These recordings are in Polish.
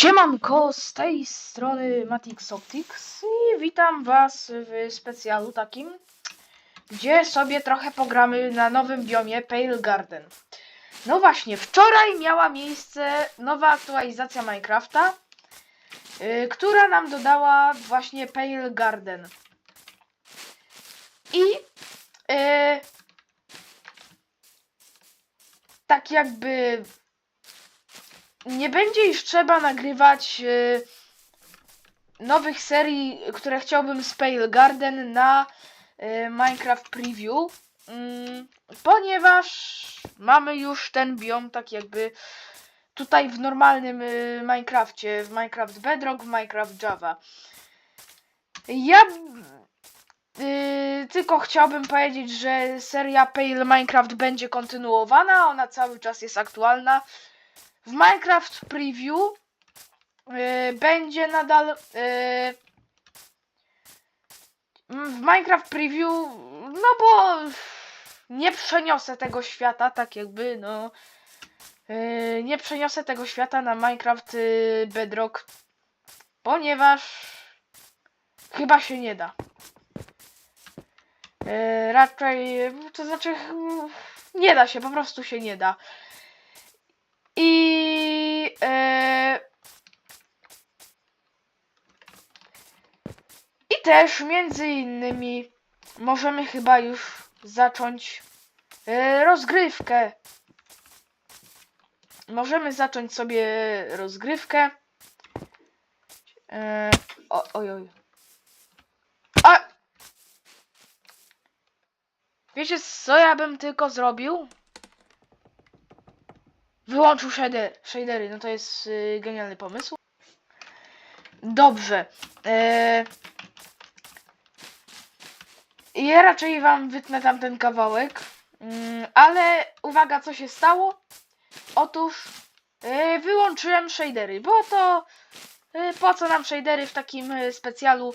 Siemanko, z tej strony Matix Optics i witam was w specjalu takim, gdzie sobie trochę pogramy na nowym biomie Pale Garden. No właśnie, wczoraj miała miejsce nowa aktualizacja Minecrafta, yy, która nam dodała właśnie Pale Garden. I yy, tak jakby nie będzie już trzeba nagrywać e, nowych serii, które chciałbym z Pale Garden na e, Minecraft Preview, mm, ponieważ mamy już ten biom tak jakby tutaj w normalnym e, Minecrafcie, w Minecraft Bedrock, w Minecraft Java. Ja y, tylko chciałbym powiedzieć, że seria Pale Minecraft będzie kontynuowana, ona cały czas jest aktualna. W Minecraft Preview y, będzie nadal. y, w Minecraft Preview, no bo nie przeniosę tego świata, tak jakby, no. y, nie przeniosę tego świata na Minecraft y, Bedrock, ponieważ chyba się nie da. Y, raczej, to znaczy, nie da się, po prostu się nie da. I e, i też między innymi możemy chyba już zacząć e, rozgrywkę. Możemy zacząć sobie rozgrywkę. E, o, oj, oj. A! Wiecie co ja bym tylko zrobił? Wyłączył shader, shadery, no to jest y, genialny pomysł. Dobrze. E... Ja raczej wam wytnę tamten kawałek. Mm, ale uwaga, co się stało? Otóż e, wyłączyłem shadery, bo to e, po co nam shadery w takim e, specjalu?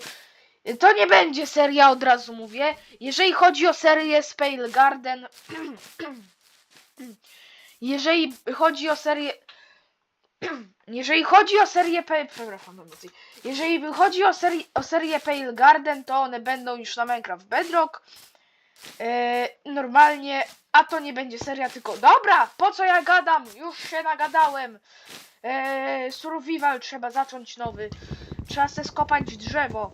To nie będzie seria, od razu mówię. Jeżeli chodzi o serię Spale Garden, jeżeli chodzi o serię. Jeżeli chodzi o serię Pale. Przepraszam najmocniej. Jeżeli chodzi o, seri o serię Pale Garden, to one będą już na Minecraft Bedrock. E, normalnie, a to nie będzie seria, tylko. Dobra, po co ja gadam? Już się nagadałem. E, survival trzeba zacząć nowy. Trzeba se skopać drzewo.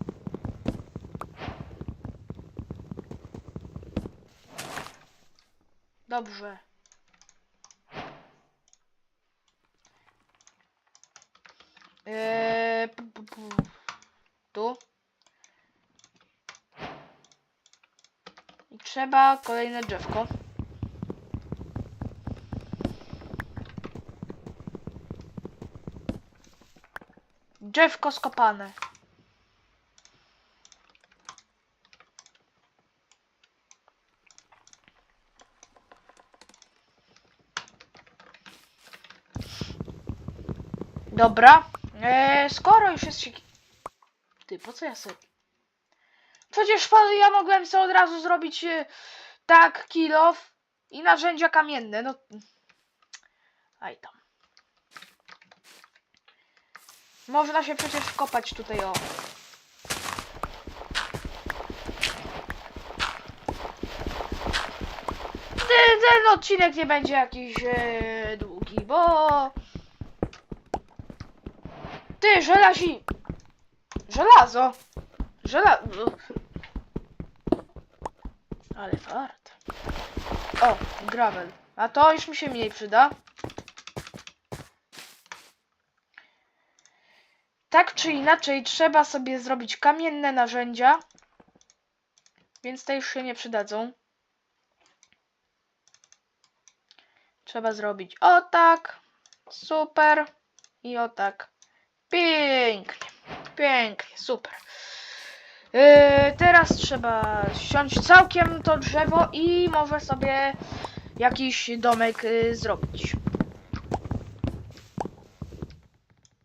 Dobrze. Eee. Tu. I trzeba kolejne drzewko. Drzewko skopane. Dobra. Eee, skoro już jest się... Ty, po co ja sobie... Przecież ja mogłem sobie od razu zrobić e, tak, kilof i narzędzia kamienne, no... Aj tam. Można się przecież wkopać tutaj, o. Ten, ten odcinek nie będzie jakiś e, długi, bo... Ty, żelazi! Żelazo! Żelazo! Ale fart. O, gravel. A to już mi się mniej przyda. Tak czy inaczej, trzeba sobie zrobić kamienne narzędzia. Więc te już się nie przydadzą. Trzeba zrobić o tak. Super. I o tak. Pięknie, pięknie, super. Yy, teraz trzeba ściąć całkiem to drzewo i może sobie jakiś domek yy, zrobić.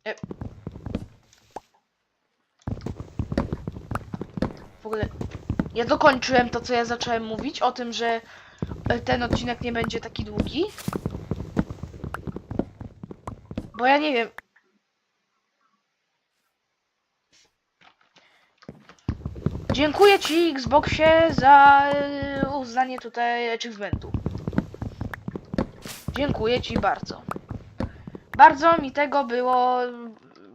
Yy. W ogóle ja dokończyłem to, co ja zacząłem mówić o tym, że ten odcinek nie będzie taki długi. Bo ja nie wiem, Dziękuję Ci Xboxie za e, uznanie tutaj achievementu. Dziękuję Ci bardzo. Bardzo mi tego było.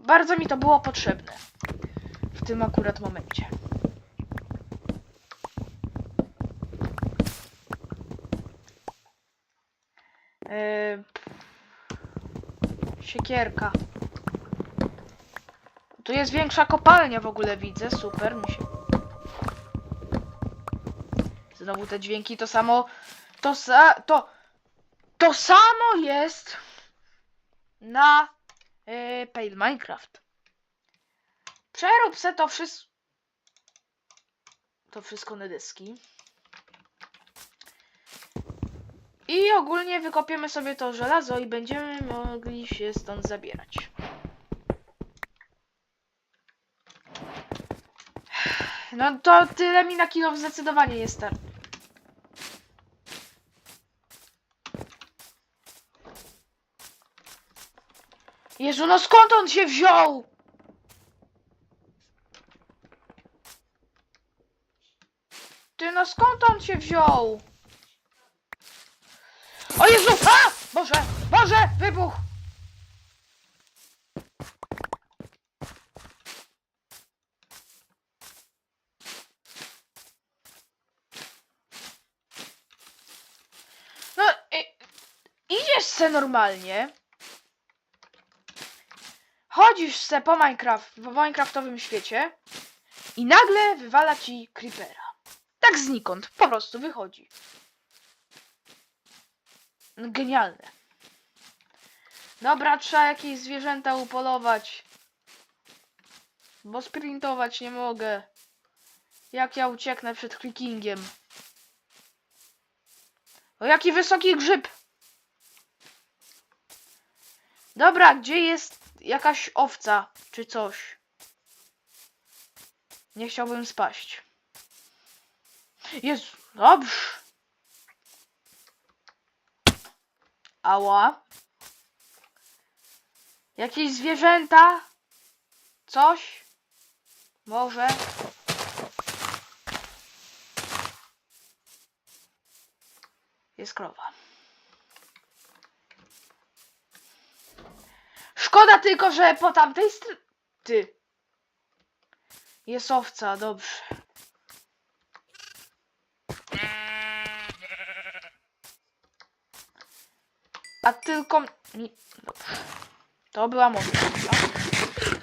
Bardzo mi to było potrzebne. W tym akurat momencie. Yy, siekierka. Tu jest większa kopalnia w ogóle widzę, super mi się. Znowu te dźwięki, to samo, to sa, to, to samo jest na yy, Pale Minecraft. Przerób se to wszystko, to wszystko na deski. I ogólnie wykopiemy sobie to żelazo i będziemy mogli się stąd zabierać. No to tyle mi na kilo zdecydowanie jest start. Jezu, no skąd on się wziął? Ty, no skąd on się wziął? O Jezu! A! Boże! Boże! Wybuch! No, i, idziesz se normalnie. Chodzisz se po Minecraft, w Minecraftowym świecie i nagle wywala ci creepera. Tak znikąd, po prostu wychodzi. No, Genialne. Dobra, trzeba jakieś zwierzęta upolować. Bo sprintować nie mogę. Jak ja ucieknę przed clickingiem? O jaki wysoki grzyb! Dobra, gdzie jest jakaś owca czy coś? Nie chciałbym spaść. Jezu, dobrze. Ała. Jakieś zwierzęta? Coś? Może? Jest krowa. Szkoda tylko, że po tamtej stronie... Ty. Jest owca, dobrze. A tylko... Dobrze. To była mądra.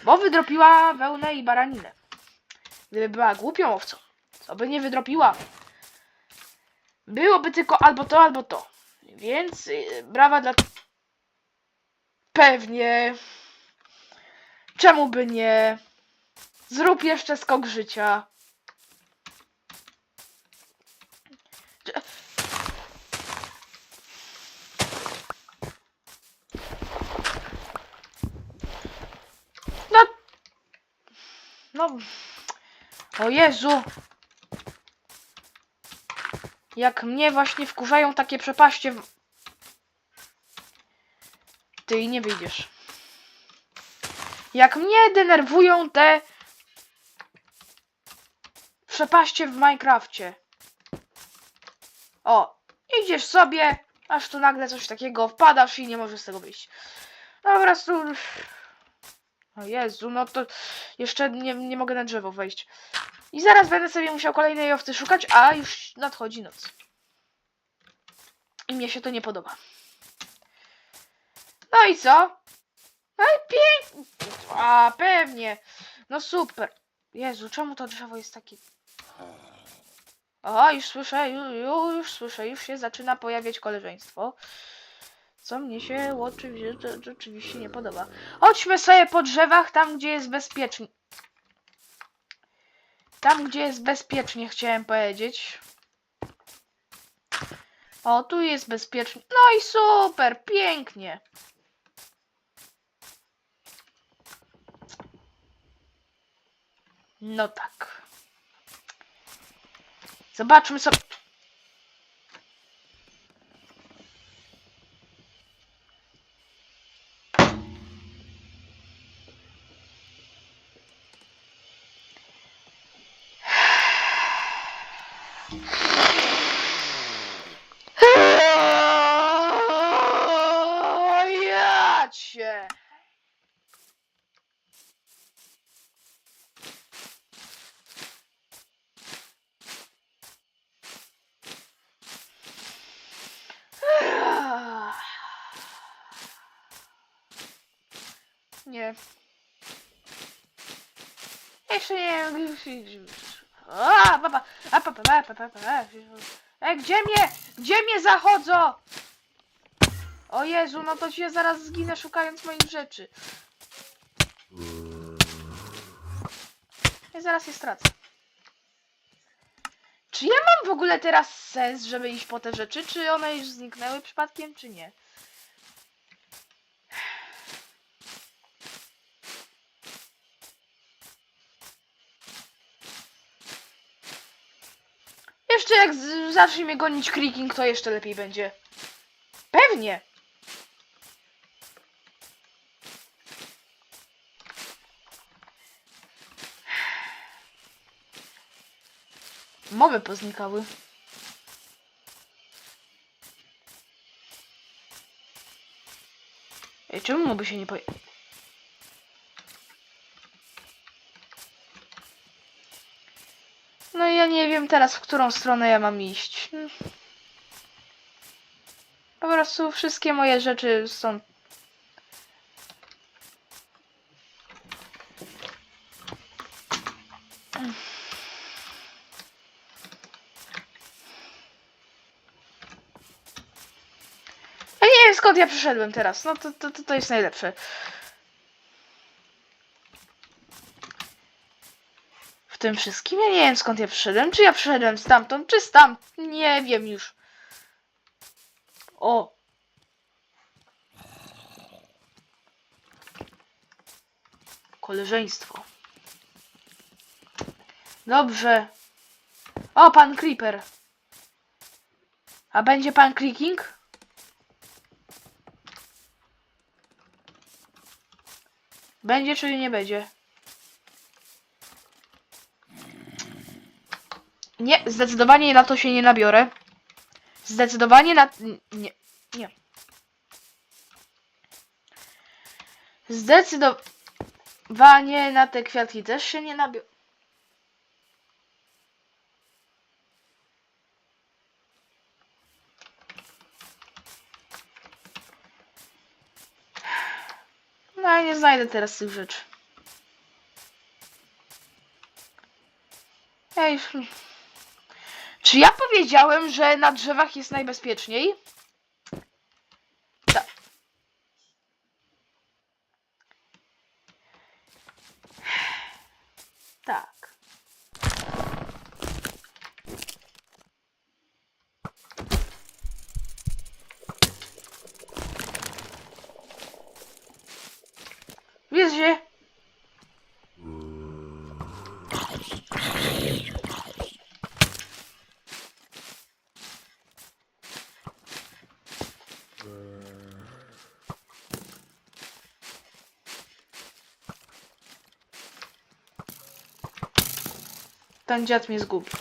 Bo wydropiła wełnę i baraninę. Gdyby była głupią owcą, to by nie wydropiła. Byłoby tylko albo to, albo to. Więc yy, brawa dla... Pewnie. Czemu by nie? Zrób jeszcze skok życia. No. No. O Jezu. Jak mnie właśnie wkurzają takie przepaście. Ty nie wyjdziesz. Jak mnie denerwują te przepaście w Minecrafcie. O, idziesz sobie, aż tu nagle coś takiego wpadasz i nie możesz z tego wyjść. Dobra, tu... O Jezu, no to jeszcze nie, nie mogę na drzewo wejść. I zaraz będę sobie musiał kolejnej owcy szukać, a już nadchodzi noc. I mnie się to nie podoba. No i co? No i pięknie. A, pewnie. No super. Jezu, czemu to drzewo jest takie... O, już słyszę, już, już słyszę, już się zaczyna pojawiać koleżeństwo. Co mnie się oczywiście, oczywiście nie podoba. Chodźmy sobie po drzewach, tam gdzie jest bezpiecznie. Tam gdzie jest bezpiecznie, chciałem powiedzieć. O, tu jest bezpiecznie. No i super, pięknie. No tak. Zobaczmy sobie. Ja cię. Nie. Jeszcze nie wiem. A, papa, a, papa, papa, E, gdzie mnie? Gdzie mnie zachodzą? O Jezu, no to się zaraz zginę szukając moich rzeczy. Ja zaraz je stracę. Czy ja mam w ogóle teraz sens, żeby iść po te rzeczy? Czy one już zniknęły przypadkiem, czy nie? Jeszcze jak zacznie mnie gonić creaking, to jeszcze lepiej będzie. Pewnie. Mowy poznikały. Ej, czemu moby się nie poje... No i ja nie wiem teraz, w którą stronę ja mam iść. Po prostu wszystkie moje rzeczy są... Ja nie wiem skąd ja przyszedłem teraz. No to, to, to, to jest najlepsze. Tym wszystkim ja nie wiem skąd ja przyszedłem. Czy ja przyszedłem stamtąd, czy stamtąd. Nie wiem już. O! Koleżeństwo. Dobrze. O, pan Creeper. A będzie pan Creaking? Będzie czy nie będzie? Nie, zdecydowanie na to się nie nabiorę. Zdecydowanie na... Nie, nie. Zdecydowanie na te kwiatki też się nie nabiorę. No ja nie znajdę teraz tych rzeczy. Ja. Czy ja powiedziałem, że na drzewach jest najbezpieczniej? Tak. Tak. Wiecie? Ten dziad mnie zgubi.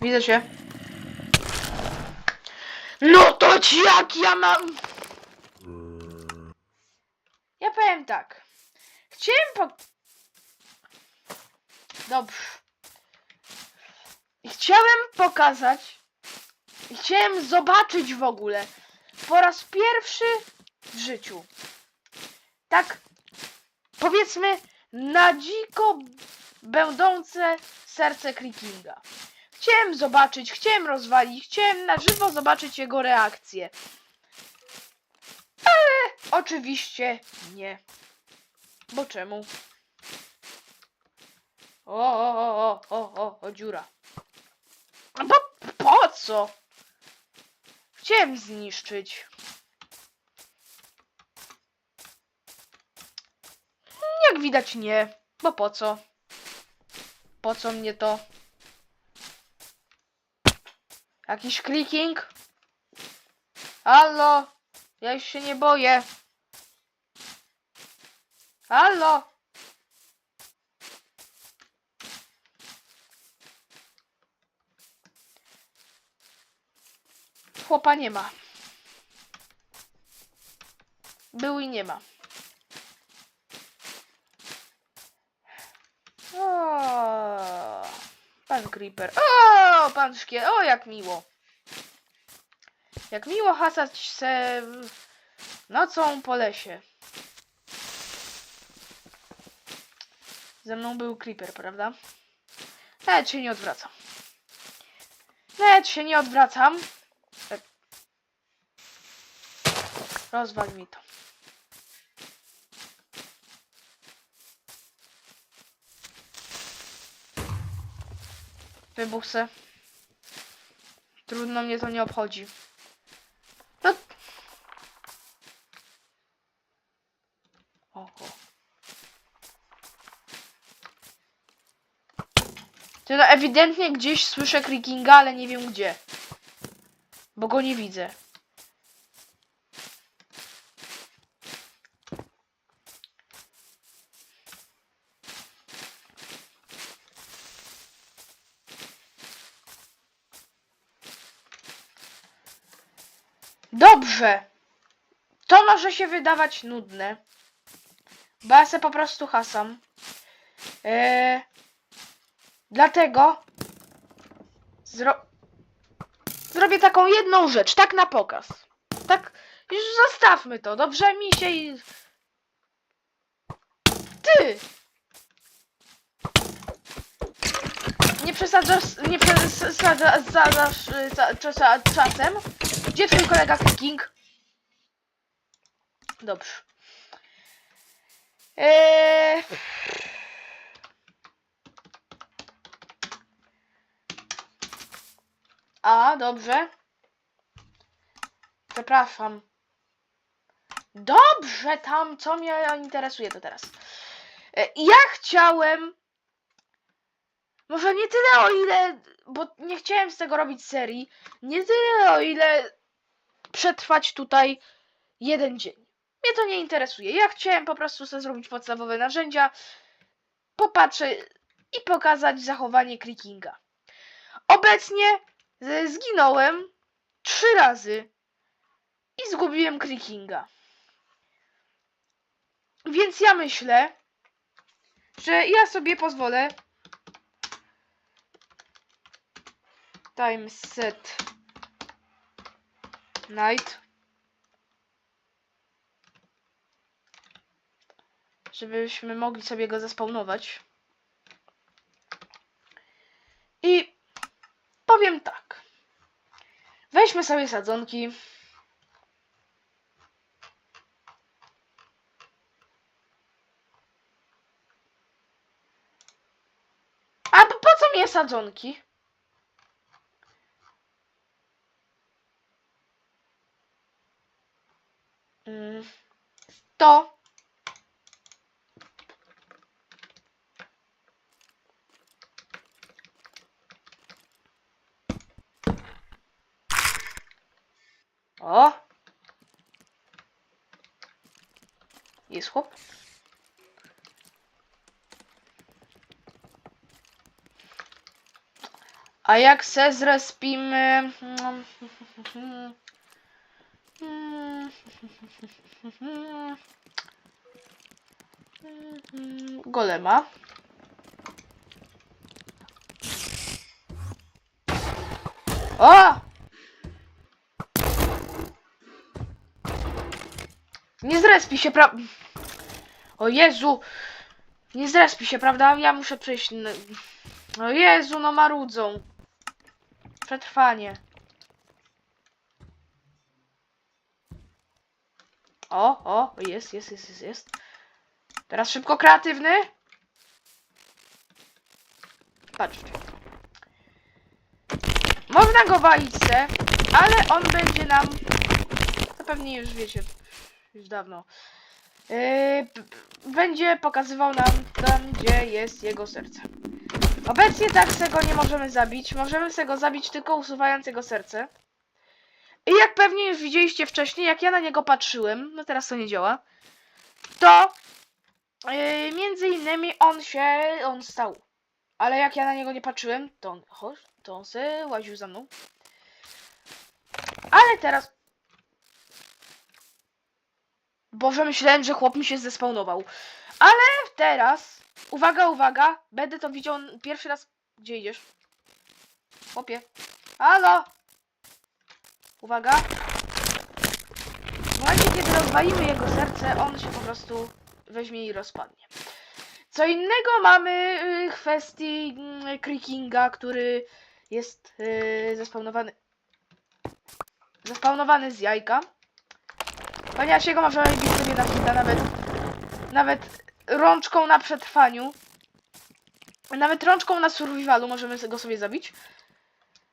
Widzę cię. No to jak ja mam... Ja powiem tak. Chciałem po... Dobrze. Chciałem pokazać... Chciałem zobaczyć w ogóle. Po raz pierwszy w życiu. Tak powiedzmy na dziko będące serce Creakinga. Chciałem zobaczyć, chciałem rozwalić, chciałem na żywo zobaczyć jego reakcję. Ale oczywiście nie. Bo czemu? O, o, o, o, o, o, o dziura. Po, po co? Chciałem zniszczyć. jak widać nie, bo po co? Po co mnie to? Jakiś clicking? Allo? Ja już się nie boję. Allo? Chłopa nie ma. Był i nie ma. Pan Creeper. O, pan Szkiel. O, jak miło. Jak miło hasać se nocą po lesie. Ze mną był Creeper, prawda? Nawet się nie odwracam. Nawet się nie odwracam. Tak. Rozwal mi to. Wybuch se. Trudno mnie to nie obchodzi. No. Oho. Ty ewidentnie gdzieś słyszę Creakinga, ale nie wiem gdzie. Bo go nie widzę. Dobrze. To może się wydawać nudne. Bo ja se po prostu hasam. Eee, dlatego zro... zrobię taką jedną rzecz, tak na pokaz. Tak, już zostawmy to, dobrze mi się i... Ty! Nie przesadzasz, nie przesadzasz za, za, czasem? Gdzie twój kolega King? Dobrze. Eee... A, dobrze. Przepraszam. Dobrze, tam, co mnie interesuje to teraz. E, Ja chciałem. Może nie tyle o ile. Bo nie chciałem z tego robić serii. Nie tyle o ile przetrwać tutaj jeden dzień. Mnie to nie interesuje. Ja chciałem po prostu sobie zrobić podstawowe narzędzia, popatrzę i pokazać zachowanie Creakinga. Obecnie z- zginąłem trzy razy i zgubiłem Creakinga. Więc ja myślę, że ja sobie pozwolę time set night żebyśmy mogli sobie go zespawnować. I powiem tak. Weźmy sobie sadzonki. A po co mnie sadzonki? Mm, To O! Jest chłop. A jak se zrespimy... Golema. O! Nie zrespi się, pra... O Jezu! Nie zrespi się, prawda? Ja muszę przejść... O Jezu, no marudzą. Przetrwanie. O, o, jest, jest, jest, jest, jest. Teraz szybko kreatywny. Patrzcie. Można go walić se, ale on będzie nam... To pewnie już wiecie, już dawno. Yy, będzie pokazywał nam tam, gdzie jest jego serce. Obecnie tak se go nie możemy zabić. Możemy se go zabić tylko usuwając jego serce. I jak pewnie już widzieliście wcześniej, jak ja na niego patrzyłem, no teraz to nie działa, to yy, między innymi on się, on stał. Ale jak ja na niego nie patrzyłem, to on, chodź, to on se łaził za mną. Ale teraz... Boże, myślałem, że chłop mi się zespawnował. Ale teraz... Uwaga, uwaga. Będę to widział pierwszy raz... Gdzie idziesz? Chłopie. Halo! Uwaga. W momencie, kiedy rozwalimy jego serce, on się po prostu weźmie i rozpadnie. Co innego mamy y, kwestii mm, Creakinga, który jest y, zespawnowany zespawnowany z jajka. Ponieważ jego możemy bić sobie na hita, nawet nawet rączką na przetrwaniu. Nawet rączką na survivalu możemy go sobie zabić.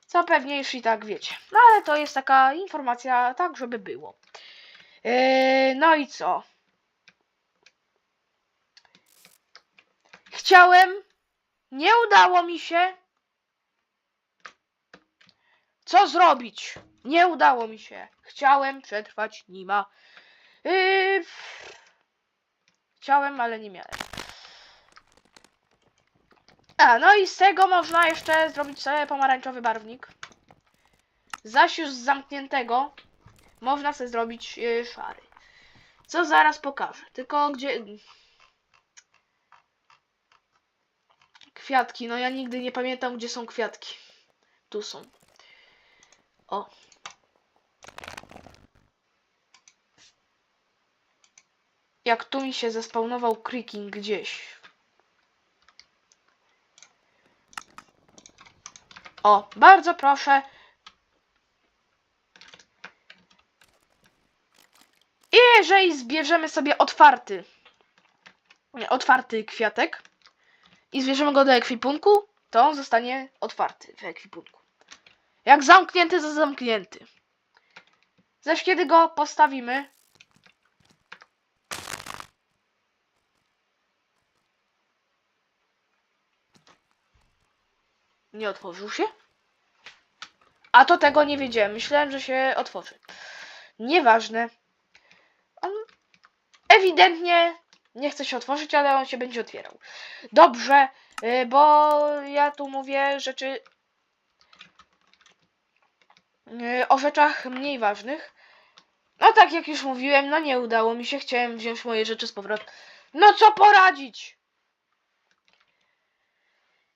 Co pewnie już i tak wiecie. No ale to jest taka informacja, tak żeby było. Yy, no i co? Chciałem, nie udało mi się. Co zrobić? Nie udało mi się. Chciałem przetrwać Nima. Yy, chciałem, ale nie miałem. A, no i z tego można jeszcze zrobić sobie pomarańczowy barwnik. Zaś już z zamkniętego można sobie zrobić yy, szary. Co zaraz pokażę. Tylko gdzie... Kwiatki. No ja nigdy nie pamiętam, gdzie są kwiatki. Tu są. O. Jak tu mi się zespawnował creaking gdzieś. O, bardzo proszę. I jeżeli zbierzemy sobie otwarty, nie, otwarty kwiatek i zbierzemy go do ekwipunku, to on zostanie otwarty w ekwipunku. Jak zamknięty, to zamknięty. Zaś kiedy go postawimy, nie otworzył się? A to tego nie wiedziałem. Myślałem, że się otworzy. Nieważne. On ewidentnie nie chce się otworzyć, ale on się będzie otwierał. Dobrze, y, bo ja tu mówię rzeczy y, o rzeczach mniej ważnych. No tak jak już mówiłem, no nie udało mi się. Chciałem wziąć moje rzeczy z powrotem. No co poradzić?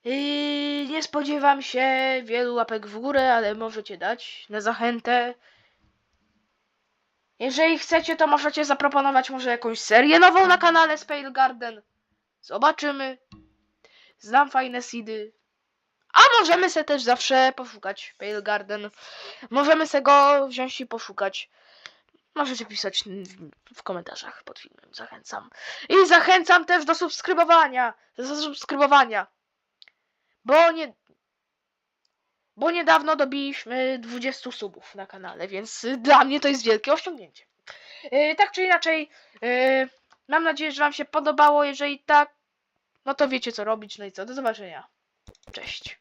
Yy, nie spodziewam się wielu łapek w górę, ale możecie dać na zachętę. Jeżeli chcecie, to możecie zaproponować może jakąś serię nową na kanale Spale Garden. Zobaczymy. Znam fajne seedy. A możemy se też zawsze poszukać Pale Garden. Możemy se go wziąć i poszukać. Możecie pisać w komentarzach pod filmem. Zachęcam. I zachęcam też do subskrybowania. Do subskrybowania. Bo nie. Bo niedawno dobiliśmy 20 subów na kanale, więc y, dla mnie to jest wielkie osiągnięcie. Yy, tak czy inaczej, yy, mam nadzieję, że Wam się podobało. Jeżeli tak, no to wiecie co robić. No i co, do zobaczenia. Cześć.